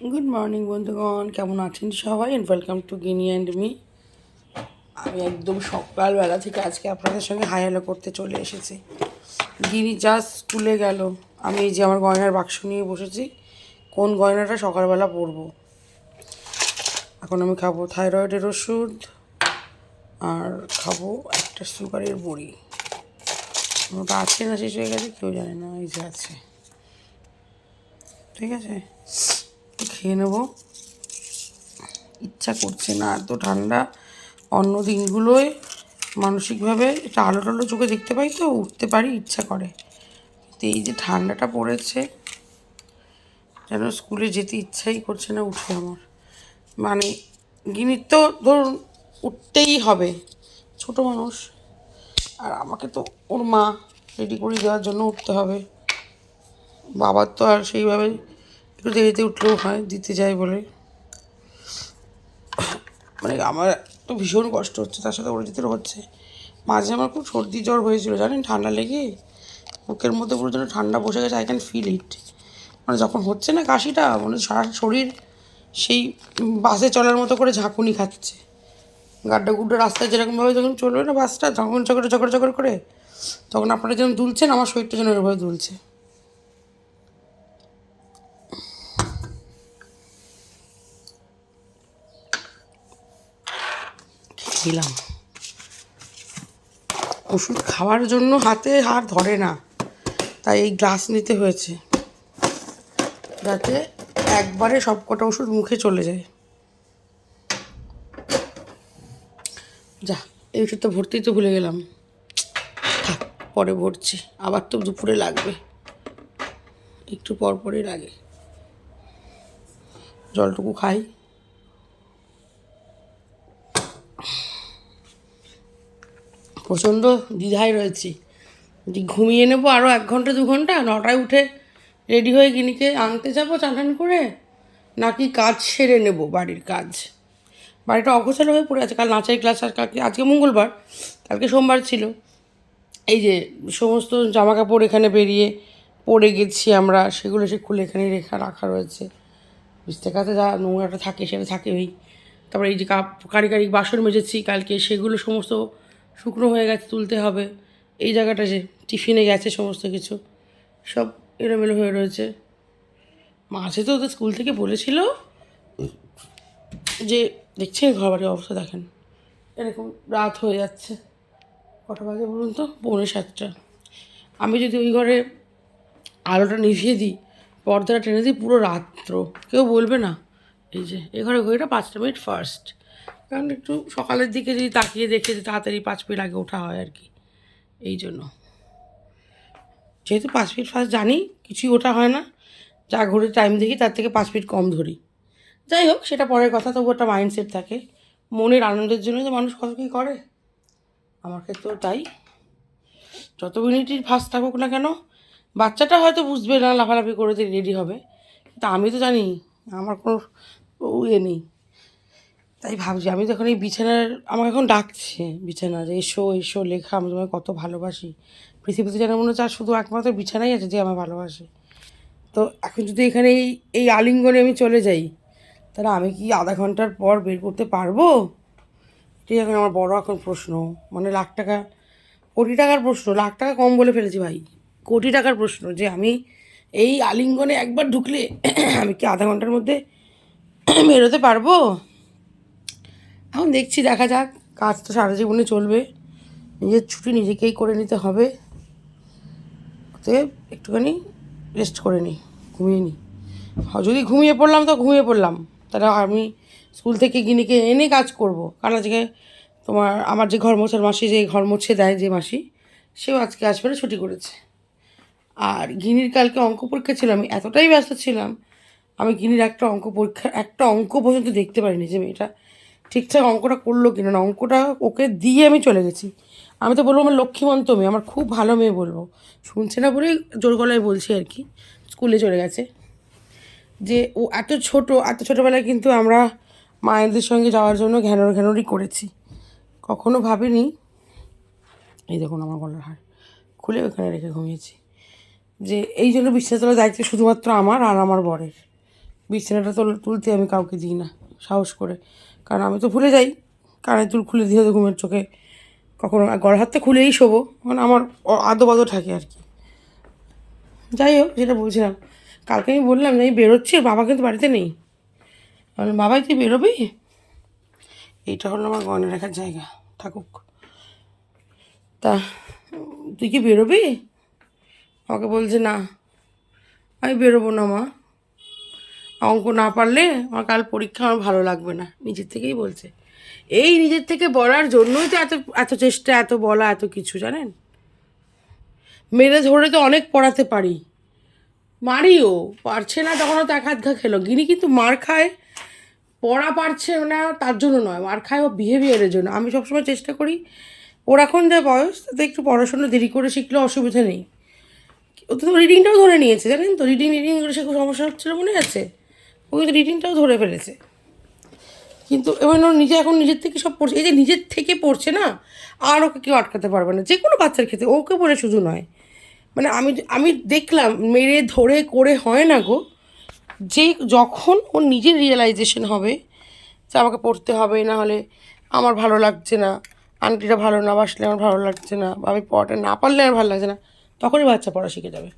Good morning বন্ধুগণ। কেমন আছেন সবাই? And welcome to Ginni and me আমি একদম সকালবেলা থেকে আজকে আপনাদের সঙ্গে হাই হ্যালো করতে চলে এসেছি। গিনি জাস্ট স্কুলে গেল। আমি এই যে আমার গয়নার বাক্স নিয়ে বসেছি। কোন গয়নাটা সকালবেলা পরবো? এখন আমি খাব থাইরয়েডের ওষুধ আর খাব একটা সুগারের বড়ি। ওটা আছে না শেষ হয়ে গেছে? কেউ জানে না, এই যে আছে। ঠিক আছে? খেয়ে নেব। ইচ্ছা করছে না এত ঠান্ডা। অন্য দিনগুলোয় মানসিকভাবে একটা আলো টালো চোখে দেখতে পাই তো, উঠতে পারি, ইচ্ছা করে। কিন্তু এই যে ঠান্ডাটা পড়েছে, যেন স্কুলে যেতে ইচ্ছাই করছে না উঠে আমার। মানে গিনির তো ধরুন উঠতেই হবে, ছোট মানুষ। আর আমাকে তো ওর মা রেডি করে দেওয়ার জন্য উঠতে হবে। বাবার তো আর সেইভাবে একটু দেরিতে উঠলেও হয়, দিতে যায় বলে। মানে আমার তো ভীষণ কষ্ট হচ্ছে, তার সাথে অরিজিতেরও হচ্ছে। মাঝে আমার খুব সর্দি জ্বর হয়েছিল, জানেন? ঠান্ডা লেগে বুকের মধ্যে পুরো যেন ঠান্ডা বসে গেছে আই ক্যান ফিল ইট মানে যখন হচ্ছে না কাশিটা মানে সারা শরীর সেই বাসে চলার মতো করে ঝাঁকুনি খাচ্ছে। গাড্ডা গুড্ডা রাস্তায় যেরকমভাবে যখন চলবে না বাসটা যখন চকরে চকরে চকর করে, তখন আপনারা যেন দুলছেন, আমার শরীরটা যেন এরভাবে দুলছে। দিলাম। ওষুধ খাওয়ার জন্য হাতে আর ধরে না, তাই এই গ্লাস নিতে হয়েছে। যাতে একবারে সব কটা ওষুধ মুখে চলে যায়। যা, এই ওষুধটা ভর্তি তো ভুলে গেলাম। থাক, পরে ভরছি। আবার তো দুপুরে লাগবে। একটু পর পরই লাগে। জলটুকু খাই। প্রচণ্ড দ্বিধায় রয়েছি। ঘুমিয়ে নেব আরও এক ঘণ্টা, দু ঘণ্টা, নটায় উঠে রেডি হয়ে গিনিকে আনতে যাব চান করে, নাকি কাজ সেরে নেব বাড়ির কাজ? বাড়িটা অগোছালো হয়ে পড়ে আছে, কাল নাচের ক্লাস আর কালকে, আজকে মঙ্গলবার, কালকে সোমবার ছিল। এই যে সমস্ত জামা কাপড় এখানে বেরিয়ে পড়ে গেছি আমরা, সেগুলো সে খুলে এখানে রেখা রাখা রয়েছে। বুঝতে কাছে যা নোংরাটা থাকে সেটা থাকে ওই। তারপরে এই যে কাপ কারি কারি বাসন মেজেছি, কালকে সেগুলো সমস্ত শুকনো হয়ে গেছে তুলতে হবে। এই জায়গাটা যে টিফিনে গেছে সমস্ত কিছু, সব এলোমেলো হয়ে রয়েছে। মাঝে তো ওদের স্কুল থেকে বলেছিল যে, দেখছেন ঘর বাড়ির অবস্থা দেখেন। এরকম রাত হয়ে যাচ্ছে। কটা বাজে বলুন তো? পৌনে সাতটা। আমি যদি ওই ঘরে আলোটা নিভিয়ে দিই, পর্দাটা টেনে দিই, পুরো রাত্র। কেউ বলবে না। এই যে, এ ঘরে ঘড়িটা পাঁচটা মিনিট ফার্স্ট কারণ একটু সকালের দিকে যদি তাকিয়ে দেখে যে তাড়াতাড়ি পাঁচ মিনিট আগে ওঠা হয় আর কি, এই জন্য। যেহেতু পাঁচ মিনিট ফার্স্ট জানি, কিছুই ওঠা হয় না, যা ঘড়ির টাইম দেখি তার থেকে পাঁচ মিনিট কম ধরি। যাই হোক, সেটা পরের কথা, তবু একটা মাইন্ডসেট থাকে। মনের আনন্দের জন্য যে মানুষ কত কী করে? আমার ক্ষেত্রেও তাই। যত মিনিটই ফার্স্ট থাকুক না কেন, বাচ্চাটা হয়তো বুঝবে না, লাফালাফি করে রেডি হবে। কিন্তু আমি তো জানি, আমার কোনো ইয়ে নেই। তাই ভাবছি, আমি যখন এই বিছানার, আমাকে এখন ডাকছে বিছানা যে, এসো এসো, লেখা, আমি তোমায় কত ভালোবাসি। পৃথিবীতে যেন মনে হচ্ছে আর শুধু একমাত্র বিছানাই আছে যে আমার ভালোবাসে। তো এখন যদি এখানে এই এই আলিঙ্গনে আমি চলে যাই, তাহলে আমি কি আধা ঘণ্টার পর বের করতে পারব? এটাই এখন আমার বড় এখন প্রশ্ন। মানে লাখ টাকা, কোটি টাকার প্রশ্ন, লাখ টাকা কম বলে ফেলেছি ভাই। কোটি টাকার প্রশ্ন যে আমি এই আলিঙ্গনে একবার ঢুকলে আমি কি আধা ঘণ্টার মধ্যে বেরোতে পারব? এখন দেখছি, দেখা যাক। কাজ তো সারা জীবনে চলবে। নিজের ছুটি নিজেকেই করে নিতে হবে। অতএব একটুখানি রেস্ট করে নিই ঘুমিয়ে নিই যদি ঘুমিয়ে পড়লাম, তো ঘুমিয়ে পড়লাম। তাহলে আমি স্কুল থেকে গিনিকে এনে কাজ করব। কারণ আজকে তোমার, আমার যে ঘর মোছার মাসি, যে ঘর মুছে দেয় যে মাসি, সেও আজকে আসবে না, ছুটি করেছে। আর গিনির কালকে অঙ্ক পরীক্ষা ছিল, আমি এতটাই ব্যস্ত ছিলাম, আমি গিনির একটা অঙ্ক পরীক্ষা একটা অঙ্ক পর্যন্ত দেখতে পারিনি যে মেয়েটা ঠিকঠাক অঙ্কটা করল কিনা না, অঙ্কটা ওকে দিয়ে আমি চলে গেছি। আমি তো বলব আমার লক্ষ্মীমন্ত মেয়ে, আমার খুব ভালো মেয়ে বলব। শুনছে না বলেই জোর গলায় বলছি আর কি, স্কুলে চলে গেছে। যে ও এত ছোট, এত ছোটোবেলায় কিন্তু আমরা মায়েদের সঙ্গে যাওয়ার জন্য ঘ্যানোর ঘ্যানোরই করেছি। কখনো ভাবিনি, এই দেখুন আমার গলার হার, খুলে ওখানে রেখে ঘুমিয়েছি। যে এই জন্য দেওয়ার দায়িত্ব শুধুমাত্র আমার আর আমার বরের। বিছানাটা তো তুলতে আমি কাউকে দিই না, সাহস করে। কারণ আমি তো ভুলে যাই কানের দুল খুলে দিয়ে ঘুমের চোখে। কখনো গড় হাতে খুলেই শোবো। মানে আমার আদো বাদো থাকে আর কি। যাই হোক যেটা বলছিলাম। কালকে আমি বললাম যে আমি বেরোচ্ছি বাবা কিন্তু বাড়িতে নেই। বললাম, বাবাই তুই বেরোবি? এইটা হলো আমার গয়না রাখার জায়গা থাকুক। তা তুই কি বেরোবি? আমাকে বলছে না। আমি বেরোবো না মা। অঙ্ক না পারলে আমার কাল পরীক্ষা আমার ভালো লাগবে না। নিজের থেকেই বলছে। এই নিজের থেকে বলার জন্যই তো এত এত চেষ্টা, এত বলা, এত কিছু, জানেন? মেরে ধরে তো অনেক পড়াতে পারি। মারিও, পারছে না তখন তো এক হাত ঘা খেলো। গিনি কিন্তু মার খায়, পড়া পারছে না, তার জন্য নয়। মার খায় ও বিহেভিয়ারের জন্য। আমি সবসময় চেষ্টা করি, ওর এখন যা বয়স, তাতে একটু পড়াশোনা দেরি করে শিখলে অসুবিধা নেই। ও তো রিডিংটাও ধরে নিয়েছে, জানেন তো? রিডিং রিডিং করে সে খুব সমস্যা হচ্ছিল মনে আছে? ও কিন্তু রিডিংটাও ধরে ফেলেছে। কিন্তু এবার ওর নিজে এখন নিজের থেকে সব পড়ছে, এই যে নিজের থেকে পড়ছে না, আর ওকে কেউ আটকাতে পারবে না যে কোনো বাচ্চার ক্ষেত্রে, ওকে বলে শুধু নয়। মানে আমি আমি দেখলাম, মেরে, ধরে, করে হয় না গো, যে যখন ওর নিজের রিয়েলাইজেশন হবে যে আমাকে পড়তে হবে, না হলে আমার ভালো লাগছে না আন্টিটা ভালো না বাসলে আমার ভালো লাগছে না, বা আমি পড়াটা না পারলে আমার ভালো লাগছে না, তখনই বাচ্চা পড়া শিখে যাবে।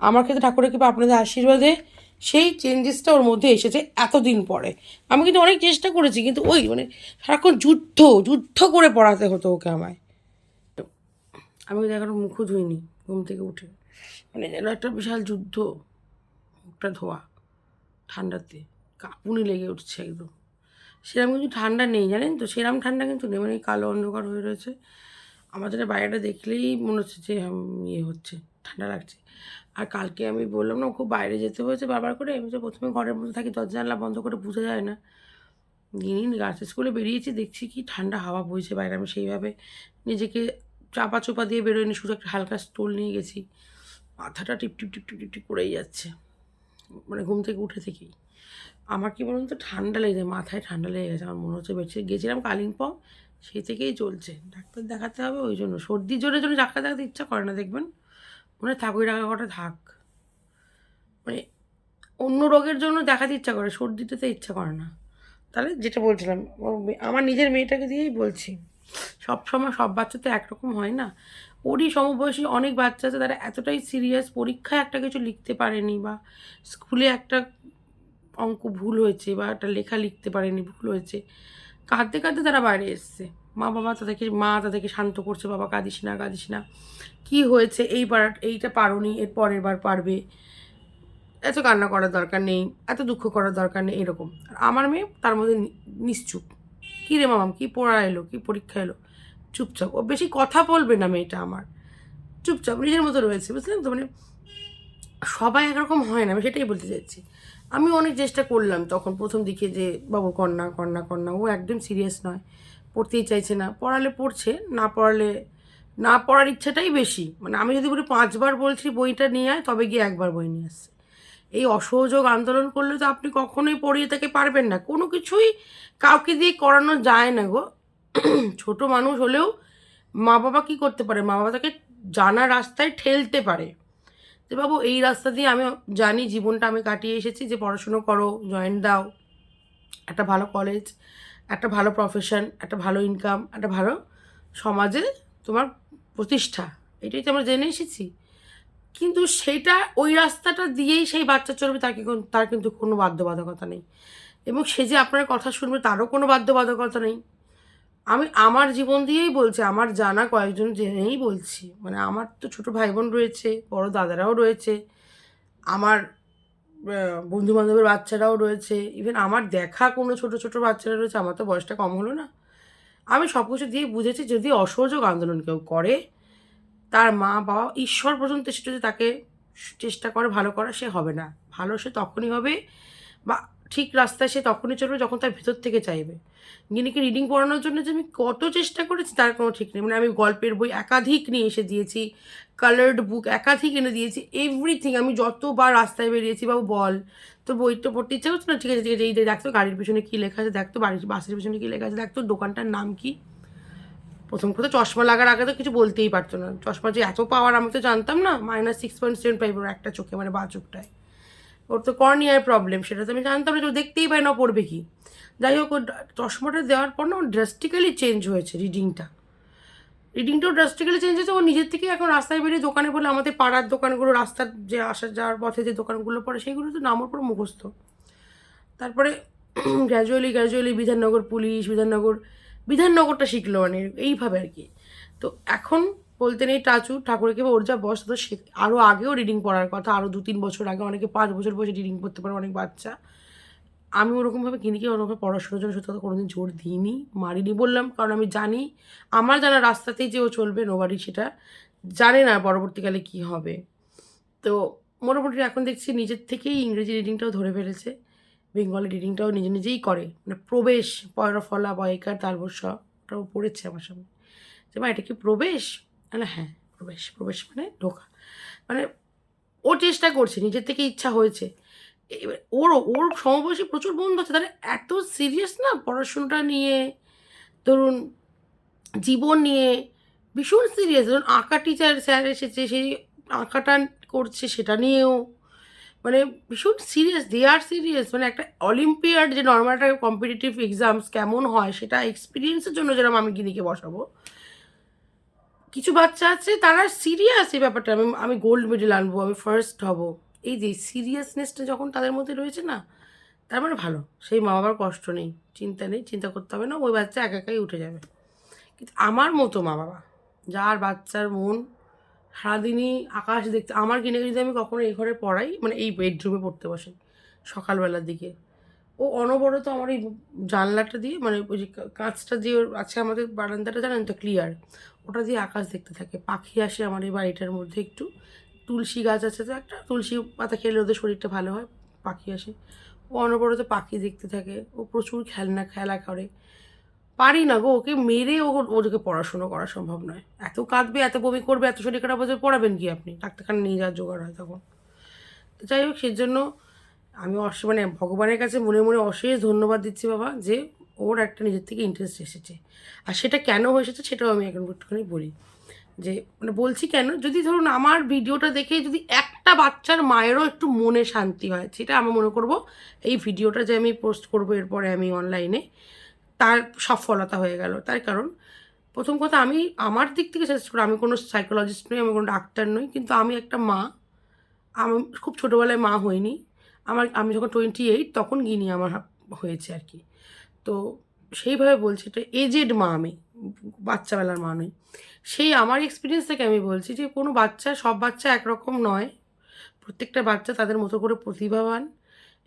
আমার ক্ষেত্রে ঠাকুরের কৃপা আপনাদের আশীর্বাদে সেই চেঞ্জেসটা ওর মধ্যে এসেছে এতদিন পরে। আমি কিন্তু অনেক চেষ্টা করেছি, কিন্তু ওই মানে সারাক্ষণ যুদ্ধ যুদ্ধ করে পড়াতে হতো ওকে আমায়। তো আমি কিন্তু এখনও মুখও ধুইনি, ঘুম থেকে উঠে। মানে যেন একটা বিশাল যুদ্ধ, মুখটা ধোয়া, ঠান্ডাতে। কাঁপুনি লেগে উঠছে একদম। সেরকম কিন্তু ঠান্ডা নেই, জানেন তো? সেরকম ঠান্ডা কিন্তু নেই মানে কালো অন্ধকার হয়ে রয়েছে। আমাদের বাইরেটা দেখলেই মনে হচ্ছে যে ইয়ে হচ্ছে, ঠান্ডা লাগছে। আর কালকে আমি বললাম না খুব বাইরে যেতে হয়েছে বারবার করে। আমি তো প্রথমে ঘরের মধ্যে থাকি, দরজা, জানলা বন্ধ করে বোঝা যায় না। দিন গার্লস স্কুলে বেরিয়েছি, দেখছি কি ঠান্ডা হাওয়া বইছে। বাইরে আমি সেইভাবে নিজেকে চাপা চোপা দিয়ে বেরোয়নি, শুধু একটা হালকা স্টোল নিয়ে গেছি। মাথাটা টিপ টিপ টিপ টিপ টিপ টিপ করেই যাচ্ছে। মানে ঘুম থেকে উঠে থেকেই। আমার কি বলুন তো, ঠান্ডা লেগে যায়, মাথায় ঠান্ডা লেগে গেছে। আমার মনে হচ্ছে বেশি গেছিলাম, কালিম্পং, সেই থেকেই চলছে। ডাক্তার দেখাতে হবে, ওই জন্য। সর্দির জোরে জন্য ডাক্তার দেখাতে ইচ্ছা করে না, দেখবেন। মনে থাক টাকা কটা থাক। মানে অন্য রোগের জন্য দেখাতে ইচ্ছা করে সর্দিটাতে ইচ্ছা করে না। তাহলে যেটা বলছিলাম আমার নিজের মেয়েটাকে দিয়েই বলছি। সব সময় সব বাচ্চা তো একরকম হয় না। ওরই সমবয়সী অনেক বাচ্চা আছে, তারা এতটাই সিরিয়াস, পরীক্ষায় একটা কিছু লিখতে পারেনি বা স্কুলে একটা অঙ্ক ভুল হয়েছে বা একটা লেখা লিখতে পারেনি, ভুল হয়েছে। কাঁদতে কাঁদতে তারা বাইরে এসছে। মা বাবা তাদেরকে, মা তাদেরকে শান্ত করছে, বাবা কাঁদিস না কাঁদিস না। কী হয়েছে? এইবার এইটা পারোনি এর পরের বার পারবে। এত কান্না করার দরকার নেই, এত দুঃখ করার দরকার নেই, এরকম। আর আমার মেয়ে তার মধ্যে নিশ্চুপ। কী রে মামাম, কী পড়া এলো, কী পরীক্ষা এলো? চুপচাপ। ও বেশি কথা বলবে না মেয়েটা আমার। চুপচাপ, নিজের মতো রয়েছে, বুঝলেন তো? মানে সবাই একরকম হয় না, আমি সেটাই বলতে চাইছি। আমি অনেক চেষ্টা করলাম তখন প্রথম দিকে যে, বাবু কন্যা কন্যা কন্যা ও একদম সিরিয়াস নয়। পড়তেই চাইছে না। পড়ালে পড়ছে, না পড়ালে, না পড়ার ইচ্ছাটাই বেশি। মানে আমি যদি বলি পাঁচবার বলছি বইটা নিয়ে আয়, তবে গিয়ে একবার বই নিয়ে আসছে। এই অসহযোগ আন্দোলন করলে তো আপনি কখনোই পড়িয়ে তাকে পারবেন না। কোনো কিছুই কাউকে দিয়ে করানো যায় না গো। ছোট মানুষ হলেও মা বাবা কি করতে পারে? মা বাবা তাকে জানা রাস্তায় ঠেলতে পারে। যে বাবু, এই রাস্তা দিয়ে আমি জানি জীবনটা আমি কাটিয়ে এসেছি, যে পড়াশুনো করো জয়েন দাও, একটা ভালো কলেজ একটা ভালো প্রফেশন একটা ভালো ইনকাম একটা ভালো সমাজে তোমার প্রতিষ্ঠা। এটাই তো আমরা জেনে এসেছি। কিন্তু সেটা ওই রাস্তাটা দিয়েই সেই বাচ্চা চলবে, তার কি তার কিন্তু কোনো বাধ্যবাধকতা নেই। এবং সে যে আপনার কথা শুনবে, তারও কোনো বাধ্যবাধকতা নেই। আমি আমার জীবন দিয়েই বলছি, আমার জানা কয়েকজন জেনেই বলছি। মানে আমার তো ছোট ভাই বোন রয়েছে, বড় দাদারাও রয়েছে। আমার বন্ধু বান্ধবের বাচ্চারাও রয়েছে। ইভেন আমার দেখা কোনো ছোট ছোট বাচ্চারা রয়েছে, আমার তো বয়সটা কম হলো না। আমি সব কিছু দিয়ে বুঝেছি, যদি অসহযোগ আন্দোলন কেউ করে, তার মা বাবা ঈশ্বর পর্যন্ত সে যদি তাকে চেষ্টা করে, ভালো করা, সে হবে না। ভালো সে তখনই হবে বা ঠিক রাস্তায় সে তখনই চলবে যখন তার ভিতর থেকে চাইবে। গিনিকে রিডিং পড়ানোর জন্য যে আমি কত চেষ্টা করেছি, তার কোনো ঠিক নেই। মানে আমি গল্পের বই একাধিক নিয়ে এসে দিয়েছি কালার্ড বুক একাধিক এনে দিয়েছি এভরিথিং আমি যতবার রাস্তায় বেরিয়েছি, বাবু বল। তোর বইটা পড়তে ইচ্ছা করছে না? ঠিক আছে ঠিক আছে, এই দেখতো গাড়ির পিছনে কী লেখা আছে দেখতো বাড়ির বাসের পিছনে কী লেখা আছে দেখতো দোকানটার নাম কি। প্রথম কথা, চশমা লাগার আগে তো কিছু বলতেই পারতো না। চশমা যে এত পাওয়ার আমি তো জানতাম না minus six point seven five একটা চোখে মানে বা চোখটায়। ওর তো কর্নিয়ার প্রবলেম সেটা তো আমি জানতাম না দেখতেই পায় না পড়বে কি। যাই হোক চশমাটা দেওয়ার পর না ও ড্রাস্টিক্যালি চেঞ্জ হয়েছে রিডিংটা রিডিংটাও ড্রাস্টিক্যালি চেঞ্জ হয়েছে, ও নিজের থেকে এখন রাস্তায় বেরিয়ে দোকানে বলে আমাদের পাড়ার দোকানগুলো, রাস্তার যে আসা যাওয়ার পথে যে দোকানগুলো পড়ে সেইগুলো তো নামর পর মুখস্থ। তারপরে gradually gradually Bidhannagar police, Bidhannagar, বিধাননগরটা শিখলো মানে এইভাবে আর কি। তো এখন বলতে নেই টাচু, ঠাকুরকে ওর যা বয়স, তো সে আরও আগেও রিডিং পড়ার কথা আরও দু তিন বছর আগে, অনেকে পাঁচ বছর বয়সে রিডিং পড়তে পারে অনেক বাচ্চা। আমি ওরকমভাবে কিনিকে ওরকম পড়াশোনার জন্য সত্যি কোনোদিন জোর দিইনি, মারিনি বললাম, কারণ আমি জানি, আমার জানা রাস্তাতেই যে ও চলবে নোবাড়ি সেটা জানে না পরবর্তীকালে কি হবে। তো মোটামুটি এখন দেখছি নিজের থেকেই ইংরেজি রিডিংটাও ধরে ফেলেছে, বেঙ্গলি রিডিংটাও নিজে নিজেই করে। মানে প্রবেশ, পয়রা ফলা, বয়কার তালবস্য ওটাও পড়েছে আমার সামনে যে মা, এটা কি প্রবেশ? না হ্যাঁ প্রবেশ প্রবেশ মানে ঢোকা। মানে ও চেষ্টা করছে, নিজের থেকে ইচ্ছা হয়েছে। এবার ওর ওর সমবয়সী প্রচুর বন্ধু আছে, তাহলে এত সিরিয়াস না পড়াশোনাটা নিয়ে? ধরুন, জীবন নিয়ে ভীষণ সিরিয়াস ধরুন, আঁকা টিচার স্যার এসেছে, সেই আঁকাটা করছে, সেটা নিয়েও। মানে ভীষণ সিরিয়াস দে আর সিরিয়াস মানে একটা অলিম্পিয়াড যে নর্মাল একটা কম্পিটিটিভ এক্সামস কেমন হয়, সেটা এক্সপিরিয়েন্সের জন্য যেরকম আমি গিনিকে বসাবো কিছু বাচ্চা আছে, তারা সিরিয়াস এই ব্যাপারটা। আমি আমি গোল্ড মেডেল আনব, আমি ফার্স্ট হব। এই যে সিরিয়াসনেসটা যখন তাদের মধ্যে রয়েছে না, তার মানে ভালো। সেই মা বাবার কষ্ট নেই, চিন্তা নেই, চিন্তা করতে হবে না, ওই বাচ্চা একা একাই উঠে যাবে। কিন্তু আমার মতো মা বাবা যার বাচ্চার মন সারাদিনই আকাশ দেখতে, আমার কিনে যদি আমি কখনো এই ঘরে পড়াই মানে এই বেডরুমে পড়তে বসে, সকালবেলার দিকে, ও অনবরত আমার এই জানলাটা দিয়ে মানে ওই যে কাঁচটা দিয়ে আছে আমাদের বারান্দাটা, জানেন তো ক্লিয়ার ওটা দিয়ে আকাশ দেখতে থাকে। পাখি আসে আমার এই বাড়িটার মধ্যে একটু। তুলসী গাছ আছে তো একটা, তুলসী পাতা খেলে ওদের শরীরটা ভালো হয়, পাখি আসে। ও অনবরত পাখি দেখতে থাকে, ও প্রচুর খেলনা, খেলা করে। পারি না গো, ওকে মেরে ও ওদেরকে পড়াশুনো করা সম্ভব নয়। এত কাঁদবে, এত বমি করবে, এত শরীর খারাপ হচ্ছে পড়াবেন কি আপনি? ডাক্তারখানা নিয়ে যাওয়ার জোগাড় হয় তখন। তো যাই হোক, সেজন্য আমি অস মানে ভগবানের কাছে মনে মনে অশেষ ধন্যবাদ দিচ্ছি বাবা, যে ওর একটা নিজের থেকে ইন্টারেস্ট এসেছে। আর সেটা কেন হয়েছে সেটাও আমি এখন একটুখানি বলি। যে মানে বলছি কেন? যদি ধরুন আমার ভিডিওটা দেখে যদি একটা বাচ্চার মায়েরও একটু মনে শান্তি হয়, সেটা আমি মনে করব এই ভিডিওটা যে আমি পোস্ট করব এরপরে আমি অনলাইনে তার সফলতা হয়ে গেল। তার কারণ, প্রথম কথা আমি, আমার দিক থেকে সাজেস্ট করি আমি কোনো সাইকোলজিস্ট নই, আমি কোনো ডাক্তার নই, কিন্তু আমি একটা মা। আমি খুব ছোটোবেলায় মা হইনি। আমার, আমি যখন টোয়েন্টি এইট তখন গিনি আমার হয়েছে আর কি। তো সেইভাবে বলছি এটা এজেড মা আমি, বাচ্চাবেলার মা নই। সেই আমার এক্সপিরিয়েন্স থেকে আমি বলছি যে কোনো বাচ্চা, সব বাচ্চা একরকম নয়। প্রত্যেকটা বাচ্চা তাদের মতো করে প্রতিভাবান।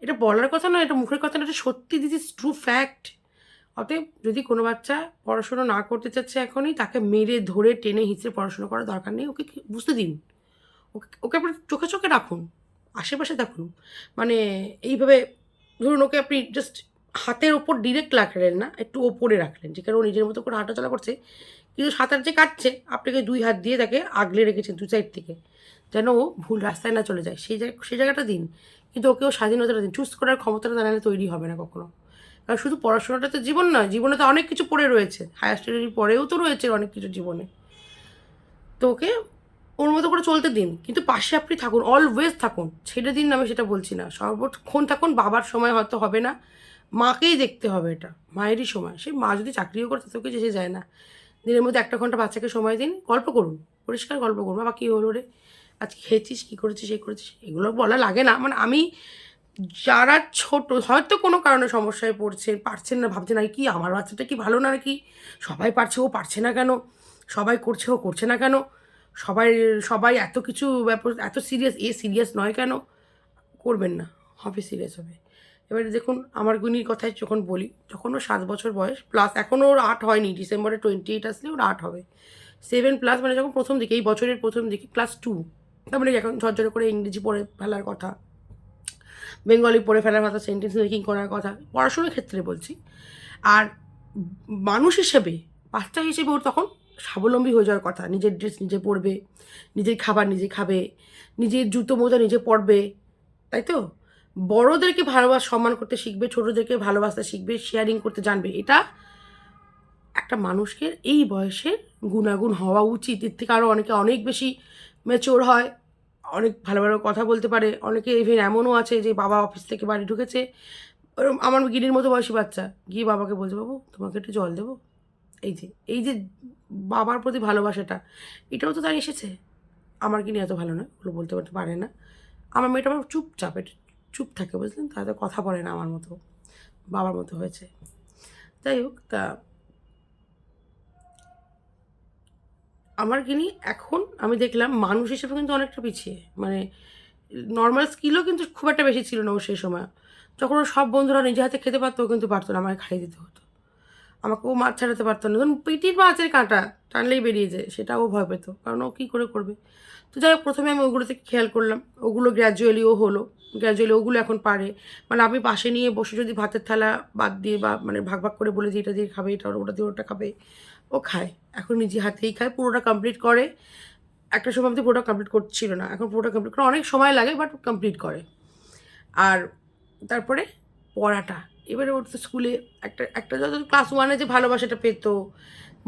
এটা বলার কথা নয়, এটা মুখের কথা না এটা সত্যি দিস ইজ ট্রু ফ্যাক্ট অতএব যদি কোনো বাচ্চা পড়াশুনো না করতে চাচ্ছে এখনই, তাকে মেরে ধরে টেনে হিঁচড়ে পড়াশুনো করার দরকার নেই, ওকে বুঝতে দিন। ওকে ওকে চোখে চোখে রাখুন, আশেপাশে থাকুন মানে এইভাবে ধরুন ওকে আপনি জাস্ট হাতের ওপর ডিরেক্ট রাখলেন না, একটু ওপরে রাখলেন যেখানে ও নিজের মতো করে হাঁটাচলা করছে, কিন্তু সাঁতার যে কাটছে, আপনাকে দুই হাত দিয়ে তাকে আগলে রেখেছেন দু সাইড থেকে, যেন ও ভুল রাস্তায় না চলে যায়। সেই জায়গা, সেই জায়গাটা দিন, কিন্তু ওকেও স্বাধীনতাটা দিন চুজ করার ক্ষমতাটা জানালে তৈরি হবে না কখনো। কারণ শুধু পড়াশোনাটা তো জীবন নয়, জীবনে তো অনেক কিছু পড়ে রয়েছে হায়ার স্টাডির পরেও তো রয়েছে অনেক কিছু জীবনে। তো ওকে ওর মতো করে চলতে দিন, কিন্তু পাশে আপনি থাকুন অলওয়েজ থাকুন, ছেড়ে দিন আমি সেটা বলছি না, সর্বক্ষণ থাকুন, বাবার সময় হয়তো হবে না মাকেই দেখতে হবে এটা, মায়েরই সময়। সে মা যদি চাকরিও করে, তাতেও কিছু এসে যায় না। দিনের মধ্যে একটা ঘণ্টা বাচ্চাকে সময় দিন, গল্প করুন, পরিষ্কার গল্প করুন। বাবা, কী হলো রে? আজকে খেয়েছিস, কী করেছিস এই করেছিস, এগুলো বলা লাগে না। মানে আমি যারা ছোট, হয়তো কোনো কারণে সমস্যায় পড়ছেন পারছেন না, ভাবছেন, আর কি, আমার বাচ্চাটা কি ভালো না নাকি? সবাই পারছে, ও পারছে না কেন? সবাই করছে, ও করছে না কেন? সবাই সবাই এত কিছু ব্যাপার, এত সিরিয়াস এ সিরিয়াস নয় কেন? করবেন না, হবে সিরিয়াস হবে। এবারে দেখুন, আমার গুনির কথায় যখন বলি, যখন ও সাত বছর বয়স প্লাস এখনও ওর আট হয়নি, ডিসেম্বরে টোয়েন্টি এইট আসলে ওর আট হবে। সেভেন প্লাস মানে যখন প্রথম দিকে, এই বছরের প্রথম দিকে ক্লাস টু তার মানে এখন ঝরঝরে করে ইংরেজি পড়ে ফেলার কথা, বেঙ্গলি পড়ে ফেলার কথা সেন্টেন্স মেকিং করার কথা, পড়াশোনার ক্ষেত্রে বলছি। আর মানুষ হিসেবে, বাচ্চা হিসেবে ওর তখন স্বাবলম্বী হয়ে যাওয়ার কথা, নিজের ড্রেস নিজে পরবে, নিজের খাবার নিজে খাবে, নিজের জুতো মোজা নিজে পরবে, তাই তো? বড়োদেরকে ভালোবাসা, সম্মান করতে শিখবে, ছোটোদেরকে ভালোবাসতে শিখবে শেয়ারিং করতে জানবে। এটা একটা মানুষকে এই বয়সে গুণাগুণ হওয়া উচিত। এর থেকে আরও অনেকে অনেক বেশি ম্যাচিওর হয়, অনেক ভালো ভালো কথা বলতে পারে, অনেকে ইভেন এমনও আছে যে বাবা অফিস থেকে বাড়ি ঢুকেছে আমার গিরির মতো বয়সী বাচ্চা। গিয়ে বাবাকে বলছে, বাবু, তোমাকে একটু জল দেবো? এই যে এই যে বাবার প্রতি ভালোবাসাটা, এটাও তো তার এসেছে। আমার কিনে এত ভালো না ওগুলো বলতে বলতে পারে না। আমার মেয়েটা আমার চুপচাপ, এটা চুপ থাকে, বুঝলেন? তাতে কথা বলে না আমার মতো, বাবার মতো হয়েছে। যাই হোক, তা আমার কিনি এখন আমি দেখলাম মানুষ হিসেবে কিন্তু অনেকটা পিছিয়ে। মানে নর্মাল স্কিলও কিন্তু খুব একটা বেশি ছিল না ও সেই সময়। যখন ওর সব বন্ধুরা নিজে হাতে খেতে পারতো কিন্তু পারতো না আমাকে খাইয়ে দিতে হতো। আমাকে ও মাছ ছাড়াতে পারতো না। ধরুন, পিটির মাছের কাঁটা টানলেই বেরিয়ে যায়, সেটা ও ভয় পেতো, কারণ ও কী করে করবে? তো যাই হোক, প্রথমে আমি ওগুলো থেকে খেয়াল করলাম। ওগুলো গ্র্যাজুয়ালি ও হলো। গ্র্যাজুয়ালি ওগুলো এখন পারে। মানে আমি পাশে নিয়ে বসে যদি ভাতের থালা বাদ দিয়ে বা মানে ভাগ ভাগ করে বলে যে এটা দিয়ে খাবে, এটা ওটা দিয়ে ওটা খাবে, ও খায়। এখন নিজে হাতেই খায়, পুরোটা কমপ্লিট করে। একটা সময় আমি পুরোটা কমপ্লিট করছিল না, এখন পুরোটা কমপ্লিট করে। অনেক সময় লাগে বাট কমপ্লিট করে। আর তারপরে পড়াটা। এবারে ওর তো স্কুলে একটা একটা যত ক্লাস ওয়ানে যে ভালোবাসাটা পেতো,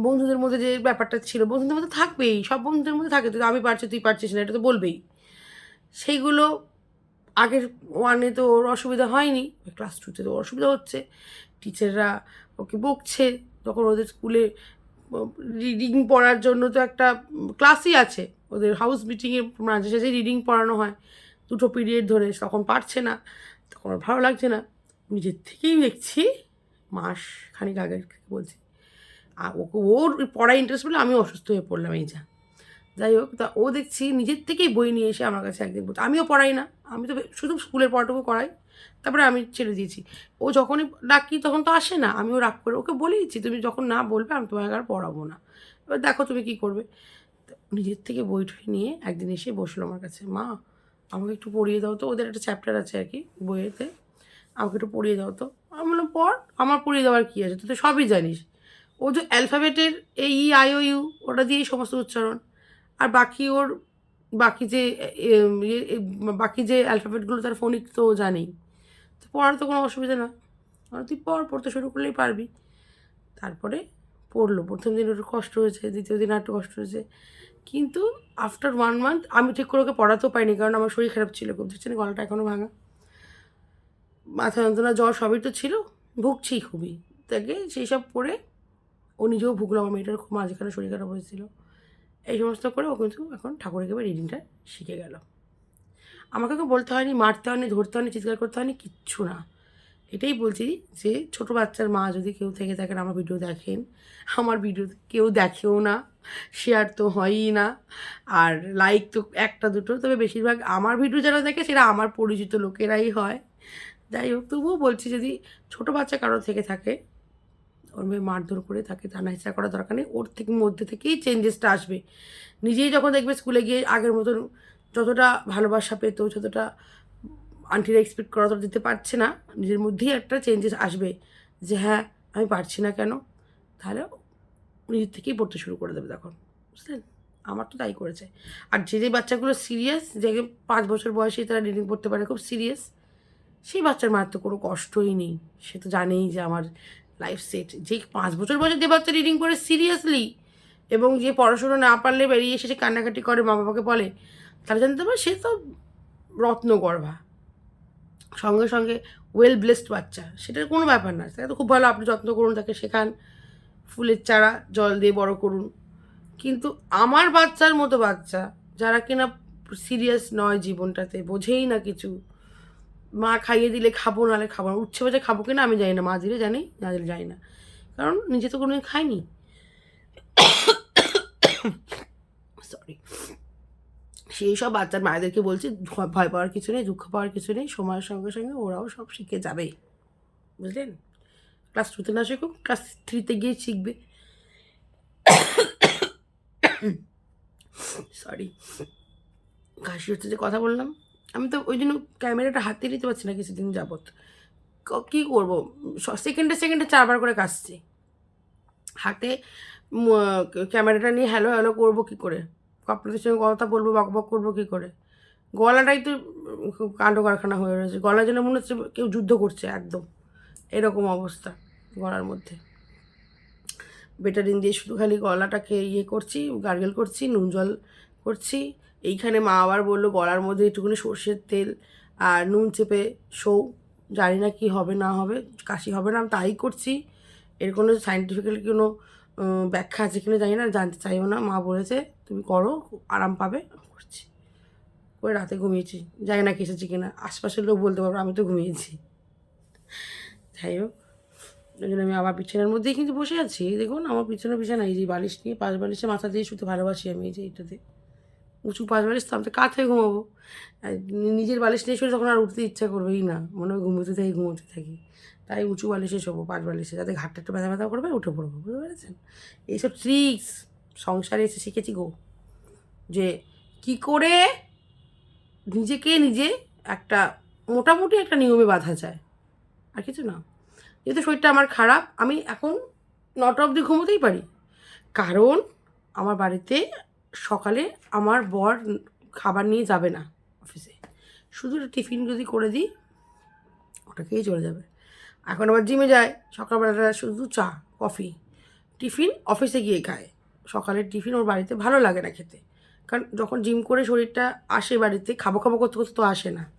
বন্ধুদের মধ্যে যে ব্যাপারটা ছিল, বন্ধুদের মধ্যে থাকবেই, সব বন্ধুদের মধ্যে থাকে। তো আমি পারছি, তুই পারছিস না, এটা তো বলবেই। সেইগুলো আগের ওয়ানে তো ওর অসুবিধা হয়নি ক্লাস টুতে তো অসুবিধা হচ্ছে। টিচাররা ওকে বকছে, তখন ওদের স্কুলে রিডিং পড়ার জন্য তো একটা ক্লাসই আছে। ওদের হাউস মিটিংয়ে মাঝে সাঝে রিডিং পড়ানো হয়। দুটো পিরিয়ড ধরে তখন পারছে না, তখন ওর ভালো লাগছে না। নিজের থেকেই দেখছি, মাস খানিক আগে বলছি। আর ওকে ওর পড়ায় ইন্টারেস্ট বলে আমি অসুস্থ হয়ে পড়লাম, এই যা। যাই হোক, তা ও দেখছি নিজের থেকেই বই নিয়ে এসে আমার কাছে একদিন বলতো আমিও পড়াই না, আমি তো শুধু স্কুলের পড়াটুকু করাই, তারপরে আমি ছেড়ে দিয়েছি। ও যখনই ডাকি তখন তো আসে না, আমিও রাগ করে ওকে বলেইছি, তুমি যখন না বলবে, আমি তোমাকে আর পড়াবো না। এবার দেখো তুমি কী করবে। নিজের থেকে বই টই নিয়ে একদিন এসে বসল আমার কাছে, মা, আমাকে একটু পড়িয়ে দাও তো, ওদের একটা চ্যাপ্টার আছে আর কি বইয়েতে, আমাকে একটু পড়িয়ে দাও তো। আমি বললাম, পড়, আমার পড়িয়ে দেওয়ার কী আছে, তুই তো সবই জানিস। ও যে অ্যালফাবেটের এই ই, আই, ও, ইউ, ওটা দিয়েই সমস্ত উচ্চারণ। আর বাকি ওর, বাকি যে বাকি যে অ্যালফাবেটগুলো তার ফোনিক তো জানেই। তো পড়ার তো কোনো অসুবিধা না। আর তুই পড়, পড়তে শুরু করলেই পারবি। তারপরে পড়ল। প্রথম দিন একটু কষ্ট হয়েছে, দ্বিতীয় দিন আর একটু কষ্ট হয়েছে। কিন্তু আফটার ওয়ান মান্থ আমি ঠিক করে ওকে পড়াতেও পাইনি কারণ আমার শরীর খারাপ ছিল। খুব দেখছেন গলাটা এখনও ভাঙা। মাথা যন্ত্রণা, জ্বর সবই তো ছিল। ভুগছি খুবই। তাকে সেই সব পড়ে ও নিজেও ভুগলো। আমার মেয়েটার খুব মাঝখানে শরীর খারাপ হয়েছিল। এই সমস্ত করে ও কিন্তু এখন ঠাকুরের এবার রিডিংটা শিখে গেল। আমাকে কেউ বলতে হয়নি, মারতে হয়নি, ধরতে হয়নি, চিৎকার করতে হয়নি, কিচ্ছু না। এটাই বলছি যে ছোট বাচ্চার মা যদি কেউ থেকে থাকেন আমার ভিডিও দেখেন, আমার ভিডিও কেউ দেখেও না শেয়ার তো হয়ই না, আর লাইক তো একটা দুটো, তবে বেশিরভাগ আমার ভিডিও যারা দেখে সেটা আমার পরিচিত লোকেরাই হয়। যাই হোক, তবুও বলছি যদি ছোট বাচ্চা কারও থেকে থাকে ওর মেয়ে মারধর করে তাকে টানা হেঁচড়া করা দরকার নেই। ওর থেকে মধ্যে থেকেই চেঞ্জেসটা আসবে। নিজেই যখন দেখবে স্কুলে গিয়ে আগের মতন যতটা ভালোবাসা পেতো, যতটা আন্টিরা এক্সপেক্ট করা তো দিতে পারছে না, নিজের মধ্যেই একটা চেঞ্জেস আসবে যে হ্যাঁ আমি পারছি না কেন? তাহলে নিজের থেকেই পড়তে শুরু করে দেবে তখন। বুঝলেন? আমার তো তাই করেছে। আর যে যে বাচ্চাগুলো সিরিয়াস যে পাঁচ বছর বয়সে তারা রিডিং পড়তে পারে, খুব সিরিয়াস সেই বাচ্চার মায়ের তো কোনো কষ্টই নেই। সে তো জানেই যে আমার লাইফ সেট যে পাঁচ বছর বয়সে যে বাচ্চা রিডিং করে সিরিয়াসলি এবং যে পড়াশুনো না পারলে বেরিয়ে এসে সে কান্নাকাটি করে, মা বাবাকে বলে তারা জানতে পারে সে তো রত্নগর্ভা। সঙ্গে সঙ্গে ওয়েল ব্লেসড বাচ্চা সেটার কোনো ব্যাপার না, সেটা তো খুব ভালো আপনি যত্ন করুন, তাকে শেখান, ফুলের চারা জল দিয়ে বড় করুন। কিন্তু আমার বাচ্চার মতো বাচ্চা, যারা কিনা সিরিয়াস নয় জীবনটাতে, বোঝেই না কিছু মা খাইয়ে দিলে খাব, নাহলে খাব না। উচ্ছে বাজে খাব কিনা আমি জানি না, মা দিলে জানি, না দিলে জানি না। কারণ নিজে তো কোনোদিন খাইনি। সরি সেই সব বাচ্চার মায়েদেরকে বলছি, ভয় পাওয়ার কিছু নেই, দুঃখ পাওয়ার কিছু নেই, সময়ের সঙ্গে সঙ্গে ওরাও সব শিখে যাবে। বুঝলেন? ক্লাস টুতে না শিখুক ক্লাস থ্রিতে গিয়ে শিখবে। সরি কাশি হচ্ছে যে কথা বললাম। আমি তো ওই জন্য ক্যামেরাটা হাতে নিতে পারছি না কিছুদিন যাবৎ। ক- করব? সেকেন্ডে সেকেন্ডে চারবার করে কাশছি হাতে ক্যামেরাটা নিয়ে হ্যালো হ্যালো করব কী করে? আপনাদের সঙ্গে কথা বলব, বক বক করব কী করে? গলাটাই তো কাণ্ড কারখানা হয়ে রয়েছে। গলার জন্য মনে হচ্ছে কেউ যুদ্ধ করছে একদম। এরকম অবস্থা গলার মধ্যে। বেটারিন দিয়ে শুধু খালি গলাটাকে ইয়ে করছি গার্গেল করছি, নুন জল করছি। এইখানে মা আবার বলল, গলার মধ্যে একটুখানি সর্ষের তেল আর নুন চেপে শৌ জানি না কি হবে, না হবে, কাশি হবে না, আমি তাই করছি। এর কোনো সাইন্টিফিক্যালি কোনো ব্যাখ্যা আছে কিনা জানি না, জানতে চাইও না। মা বলেছে, তুমি করো, আরাম পাবে করছি। করে রাতে ঘুমিয়েছি। জানি না কেসেছি কিনা, আশপাশের লোক বলতে পারব, আমি তো ঘুমিয়েছি। যাই হোক ওই জন্য আমি আবার বিছানার মধ্যেই কিন্তু বসে আছি। দেখুন, আমার পিছনে বিছানা এই যে বালিশ নিয়ে, পাশ বালিশে মাথা দিয়ে শুতে ভালোবাসি আমি এই যে এইটাতে। উঁচু পাঁচ বালিশ তো আমি তো কাঁথে ঘুমাবো। নিজের বালিশ নিয়ে শুলে তখন আর উঠতে ইচ্ছা করবেই না। মনে হয় ঘুমোতে থাকি ঘুমোতে থাকি। তাই উঁচু বালিশে শোবো পাঁচ বালিশে, যাতে ঘাটটা একটু ব্যথা ব্যথা করবে, উঠে পড়ব, বুঝতে পেরেছেন? এইসব ট্রিক্স সংসারে এসে শিখেছি গো। যে কি করে নিজেকে নিজে একটা মোটামুটি একটা নিয়মে বাঁধা যায়। আর কিছু না। যেহেতু শরীরটা আমার খারাপ, আমি এখন নটা অবধি ঘুমোতেই পারি। কারণ আমার বাড়িতে সকালে আমার বর খাবার নিয়ে যাবে না অফিসে শুধু টিফিন যদি করে দিই, ওটা খেয়েই চলে যাবে। এখন আবার জিমে যায়, সকালবেলাটা শুধু চা কফি টিফিন অফিসে গিয়ে খায়। সকালের টিফিন ওর বাড়িতে ভালো লাগে না খেতে। কারণ যখন জিম করে শরীরটা আসে বাড়িতে, খাব খাব করতে করতে তো আসে না।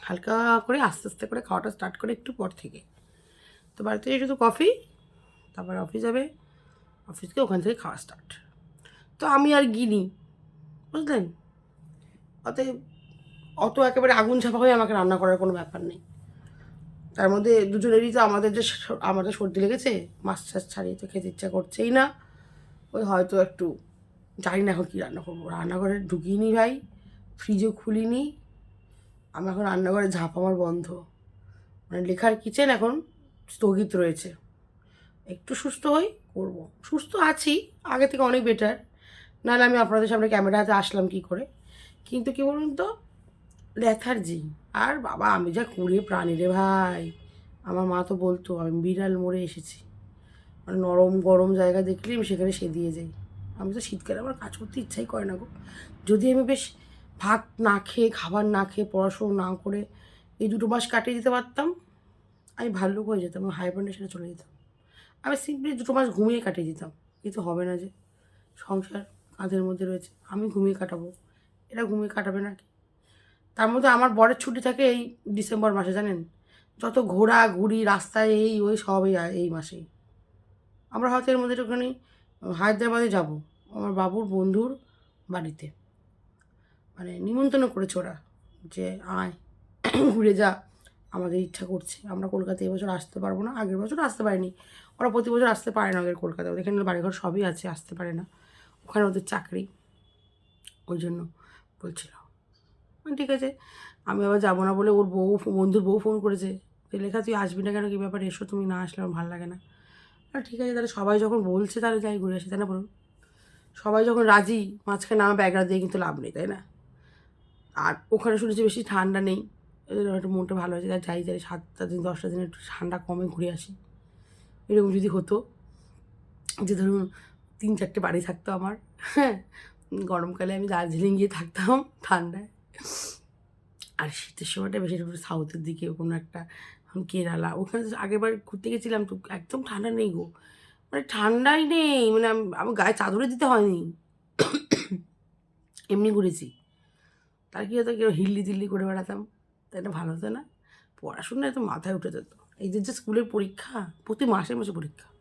হালকা করে আস্তে আস্তে করে খাওয়াটা স্টার্ট করে একটু পর থেকে। তো বাড়িতে শুধু কফি তারপর অফিস যাবে। অফিসকে ওখান থেকে খাওয়া স্টার্ট তো আমি আর গিনি। বুঝলেন? অতএব অত একেবারে আগুন ছাপা হয়ে আমাকে রান্না করার কোনো ব্যাপার নেই। তার মধ্যে দুজনেরই তো আমাদের যে আমাদের সর্দি লেগেছে, মাছ টাছ ছাড়িয়ে তো খেতে ইচ্ছা করছেই না। ওই হয়তো একটু জানি না এখন কী রান্না করব। রান্নাঘরে ঢুকিনি ভাই ফ্রিজও খুলিনি। আমি এখন রান্নাঘরে ঝাঁপ আমার বন্ধ। মানে লেখার কিচেন এখন স্থগিত রয়েছে। একটু সুস্থ হই, করব। সুস্থ আছি, আগে থেকে অনেক বেটার নাহলে আমি আপনাদের সামনে ক্যামেরা হাতে আসলাম কি করে? কিন্তু কি বলুন তো? লেথার্জি আর বাবা, আমি যা কুড়ে প্রাণী রে ভাই। আমার মা তো বলতো, আমি বিড়াল মরে এসেছি। মানে নরম গরম জায়গা দেখলে আমি সেখানে সেদিয়ে যাই। আমি তো শীতকালে আমার কাজ করতে ইচ্ছাই করে না গো। যদি আমি বেশ ভাত না খেয়ে, খাবার না খেয়ে, পড়াশুনো না করে এই দুটো মাস কাটিয়ে দিতে পারতাম, আমি ভাল্লুক হয়ে যেতাম আমি চলে যেতাম। আমি সিম্পলি দুটো মাস ঘুমিয়ে কাটিয়ে দিতাম। কিন্তু হবে না যে। সংসার কাঁধের মধ্যে রয়েছে। আমি ঘুমিয়ে কাটাবো। এরা ঘুমিয়ে কাটাবে না কি তার মধ্যে আমার বরের ছুটি থাকে এই ডিসেম্বর মাসে, জানেন? যত ঘোরা ঘুরি রাস্তায় এই ওই সবই এই মাসেই। আমরা হয়তো এর মধ্যে একটুখানি হায়দ্রাবাদে যাব। আমার বাবুর বন্ধুর বাড়িতে। মানে নিমন্ত্রণ করেছে ওরা যে, আয়, ঘুরে যা। আমাদের ইচ্ছা করছে। আমরা কলকাতায় এবছর আসতে পারব না। আগের বছর আসতে পারিনি। ওরা প্রতি বছর আসতে পারে না ওদের কলকাতায়। ওদের এখানে বাড়িঘর সবই আছে, আসতে পারে না। ওখানে ওদের চাকরি। ওই জন্য বলছিল। ঠিক আছে, আমি আবার যাব না বলে ওর বউ, বন্ধুর বউ ফোন করেছে। যে লেখা, তুই আসবি না কেন? কী ব্যাপারে? এসো, তুমি না আসলে আমার ভালো লাগে না। আর ঠিক আছে, তাহলে সবাই যখন বলছে, তাহলে যাই ঘুরে আসি, তাই না বলুন? সবাই যখন রাজি, মাঝখানে আমার ব্যাগরা দিয়ে কিন্তু লাভ নেই, তাই না? আর ওখানে শুনেছি বেশি ঠান্ডা নেই। একটু মনটা ভালো হয়েছে তাই যাই যাই সাতটা দিন, দশটা দিন একটু ঠান্ডা কমে ঘুরে আসি। এরকম যদি হতো, যে ধরুন তিন চারটে বাড়ি থাকতো আমার। হ্যাঁ। গরমকালে আমি দার্জিলিং গিয়ে থাকতাম ঠান্ডায়। আর শীতের সময়টা বেশি সাউথের দিকে কোনো একটা কেরালা ওখানে তো আগের ঘুরতে গেছিলাম তো একদম ঠান্ডা নেই গো। মানে ঠান্ডাই নেই মানে আমি গায়ে চাদরে দিতে হয়নি। এমনি ঘুরেছি। তার কি হতো কেউ হিল্লি দিল্লি করে বেড়াতাম তাই না? ভালো হতো না। পড়াশোনা এত মাথায় উঠে যেত। এই যে যে স্কুলের পরীক্ষা প্রতি মাসে মাসে পরীক্ষা।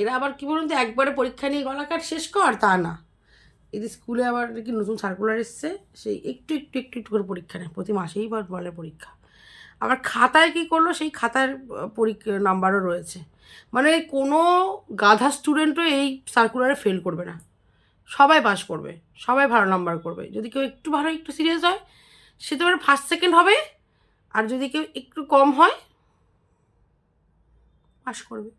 এরা আবার কী বলুন তো, একবারে পরীক্ষা নিয়ে গলা কাট শেষ কর, তা না। এদের স্কুলে আবার কি নতুন সার্কুলার এসছে, সেই একটু একটু একটু একটু করে পরীক্ষা নেয়, প্রতি মাসেই বলে পরীক্ষা। আবার খাতায় কি করল, সেই খাতার পরীক্ষা, নাম্বারও রয়েছে। মানে কোনো গাধা স্টুডেন্টও এই সার্কুলারে ফেল করবে না। সবাই পাস করবে, সবাই ভালো নাম্বার করবে। যদি কেউ একটু ভালো, একটু সিরিয়াস হয়, সে তো এবার ফার্স্ট সেকেন্ড হবে। আর যদি কেউ একটু কম হয় পাস করবে।